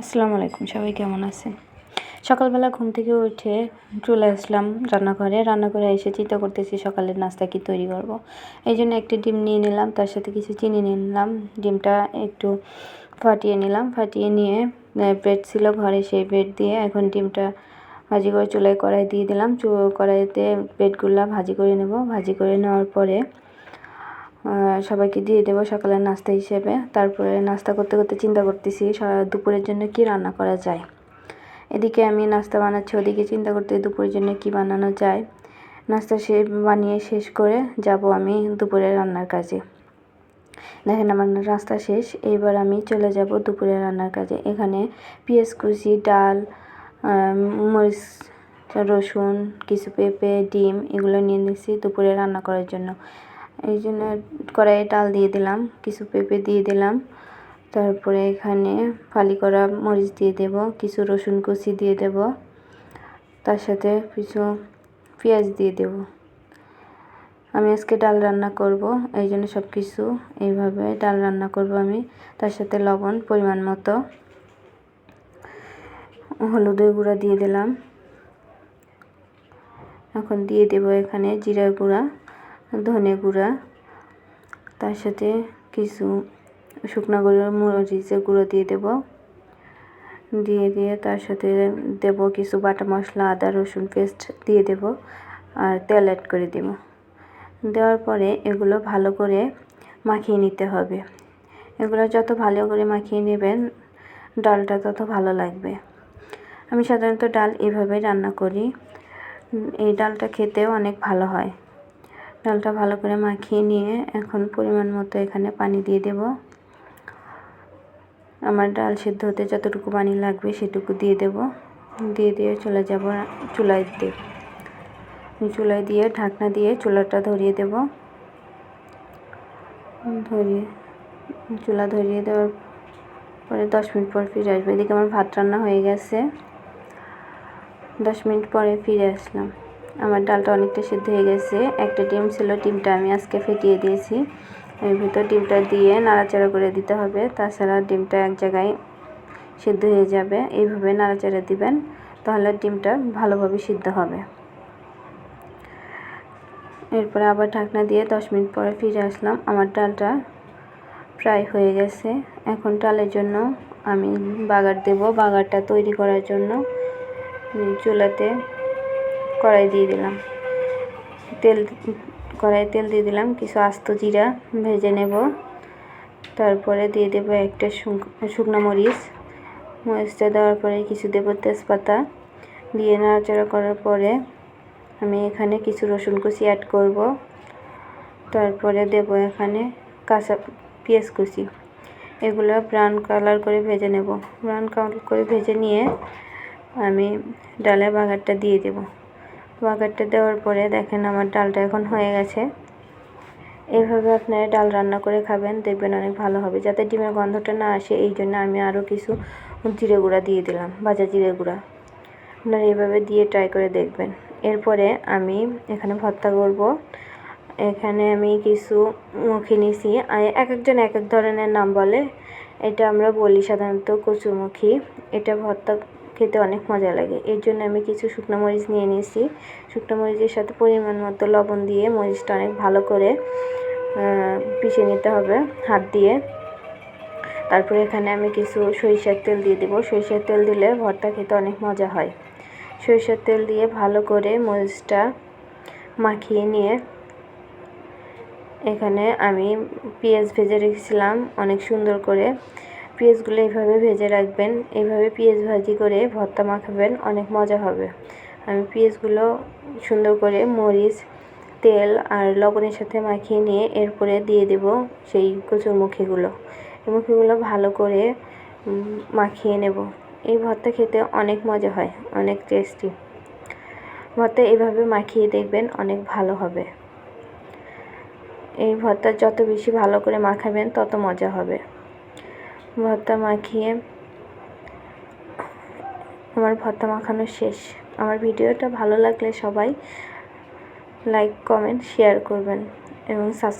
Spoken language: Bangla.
আসসালামু আলাইকুম, সবাই কেমন আছেন? সকালবেলা ঘুম থেকে উঠে চলে আসলাম রান্নাঘরে। রান্নাঘরে এসে চিন্তা করতেছি সকালের নাস্তা কি তৈরি করব। এই জন্য একটি ডিম নিয়ে নিলাম, তার সাথে কিছু চিনি নিয়ে নিলাম। ডিমটা একটু ফাটিয়ে নিলাম, ফাটিয়ে নিয়ে ব্রেড ছিল ঘরে সেই ব্রেড দিয়ে এখন ডিমটা ভাজি করে চুলায় কড়াই দিয়ে দিলাম। কড়াইতে ব্রেডগুলো ভাজি করে নেব। ভাজি করে নেওয়ার পরে সবাইকে দিয়ে দেবো সকালের নাস্তা হিসেবে। তারপরে নাস্তা করতে করতে চিন্তা করতেছি দুপুরের জন্য কি রান্না করা যায়। এদিকে আমি নাস্তা বানাচ্ছি, ওদিকে চিন্তা করতে দুপুরের জন্য কি বানানো যায়। নাস্তা সে বানিয়ে শেষ করে যাব আমি দুপুরে রান্নার কাজে। দেখেন আমার রাস্তা শেষ এইবার আমি চলে যাব দুপুরে রান্নার কাজে। এখানে পেঁয়াজ কুচি, ডাল মরিচ, রসুন, কিছু পেঁপে, ডিম এগুলো নিয়ে নিচ্ছি দুপুরে রান্না করার জন্য। এই জন্য কড়াইয়ে ডাল দিয়ে দিলাম, কিছু পেঁপে দিয়ে দিলাম, তারপরে এখানে ফালি করা মরিচ দিয়ে দেব, কিছু রসুন কুচি দিয়ে দেব, তার সাথে কিছু পেঁয়াজ দিয়ে দেব। আমি আজকে ডাল রান্না করব, এই জন্য সব কিছু এইভাবে ডাল রান্না করব আমি, তার সাথে লবণ পরিমাণ মতো, হলুদের গুঁড়া দিয়ে দিলাম। এখন দিয়ে দেব এখানে জিরা গুঁড়া। ধনে গুঁড়া, তার সাথে কিছু শুকনো গুঁড়ো মরিচের গুঁড়ো দিয়ে দেব। দিয়ে দিয়ে তার সাথে দেব কিছু বাটা মশলা, আদা, রসুন পেস্ট দিয়ে দেব আর তেল অ্যাড করে দেব। দেওয়ার পরে এগুলো ভালো করে মাখিয়ে নিতে হবে। এগুলো যত ভালো করে মাখিয়ে নেবেন, ডালটা তত ভালো লাগবে। আমি সাধারণত ডাল এভাবে রান্না করি। এই ডালটা খেতেও অনেক ভালো হয়। ডালটা ভালো করে মাখিয়ে নিয়ে এখন পরিমাণ মতো এখানে পানি দিয়ে দেব। আমার ডাল সিদ্ধ হতে যতটুকু পানি লাগবে সেটুকু দিয়ে দেব। দিয়ে দিয়ে চলে যাব চুলায় দিয়ে চুলায় দিয়ে ঢাকনা দিয়ে চুলাটা ধরিয়ে দেব। ধরিয়ে, চুলা ধরিয়ে দেওয়ার পরে দশ মিনিট পর ফিরে আসবে। এদিকে আমার ভাত রান্না হয়ে গেছে। দশ মিনিট পরে ফিরে আসলাম। আমার ডালটা অনেকটা সিদ্ধ হয়ে গেছে। একটা ডিম ছিল, ডিমটা আমি আজকে ফেটিয়ে দিয়েছি। এর ভিতর ডিমটা দিয়ে নাড়াচাড়া করে দিতে হবে, তাছাড়া ডিমটা এক জায়গায় সিদ্ধ হয়ে যাবে। এইভাবে নাড়াচাড়া দিবেন, তাহলে ডিমটা ভালোভাবে সিদ্ধ হবে। এরপরে আবার ঢাকনা দিয়ে দশ মিনিট পরে ফিরে আসলাম। আমার ডালটা প্রায় হয়ে গেছে। এখন ডালের জন্য আমি বাগার দেব। বাগারটা তৈরি করার জন্য চুলাতে কড়াই দিয়ে দিলাম। তেল কড়াই তেল দিয়ে দিলাম, কিছু আস্ত জিরা ভেজে নেব। তারপরে দিয়ে দেব একটা শুকনো মরিচ। মরিচটা দেওয়ার পরে কিছু দেব তেজপাতা। দিয়ে নাড়াচাড়া করার পরে আমি এখানে কিছু রসুন কুচি অ্যাড করব। তারপরে দেব এখানে কাঁচা পেঁয়াজ কুচি। এগুলো ব্রাউন কালার করে ভেজে নেব। ব্রাউন কালার করে ভেজে নিয়ে আমি ডালের বাগারটা দিয়ে দেব। বাগারটা দেওয়ার পরে দেখেন আমার ডালটা এখন হয়ে গেছে। এইভাবে আপনারা ডাল রান্না করে খাবেন, দেখবেন অনেক ভালো হবে। যাতে ডিমের গন্ধটা না আসে, এই জন্য আমি আরও কিছু জিরে গুঁড়া দিয়ে দিলাম, ভাজা জিরে গুঁড়া। আপনারা এইভাবে দিয়ে ট্রাই করে দেখবেন। এরপরে আমি এখানে ভর্তা করব। এখানে আমি কিছু মুখি নিছি। এক একজন এক এক ধরনের নাম বলে। এটা আমরা বলি সাধারণত কচুমুখী। এটা ভর্তা খেতে অনেক মজা লাগে। এর জন্য আমি কিছু শুকনো মরিচ নিয়ে নিয়েছি। শুকনো মরিচের সাথে পরিমাণ মতো লবণ দিয়ে মরিচটা অনেক ভালো করে পিষে নিতে হবে হাত দিয়ে। তারপরে এখানে আমি কিছু সরিষার তেল দিয়ে দেবো। সরিষার তেল দিলে ভর্তা খেতে অনেক মজা হয়। সরিষার তেল দিয়ে ভালো করে মরিচটা মাখিয়ে নিয়ে এখানে আমি পেঁয়াজ ভেজে রেখেছিলাম অনেক সুন্দর করে। পেঁয়াজগুলো এইভাবে ভেজে রাখবেন। এইভাবে পেঁয়াজ ভাজি করে ভর্তা মাখাবেন, অনেক মজা হবে। আমি পেঁয়াজগুলো সুন্দর করে মরিচ, তেল আর লবণের সাথে মাখিয়ে নিয়ে এরপরে দিয়ে দেব সেই কচুরমুখীগুলো মুখিগুলো। ভালো করে মাখিয়ে নেব। এই ভর্তা খেতে অনেক মজা হয়, অনেক টেস্টি। ভর্তা এইভাবে মাখিয়ে দেখবেন অনেক ভালো হবে। এই ভর্তা যত বেশি ভালো করে মাখাবেন, তত মজা হবে। ভর্তা মাখিয়ে আমার ভর্তা মাখানো শেষ। আমার ভিডিওটা ভালো লাগলে সবাই লাইক কমেন্ট শেয়ার করবেন এবং সাবস্ক্রাইব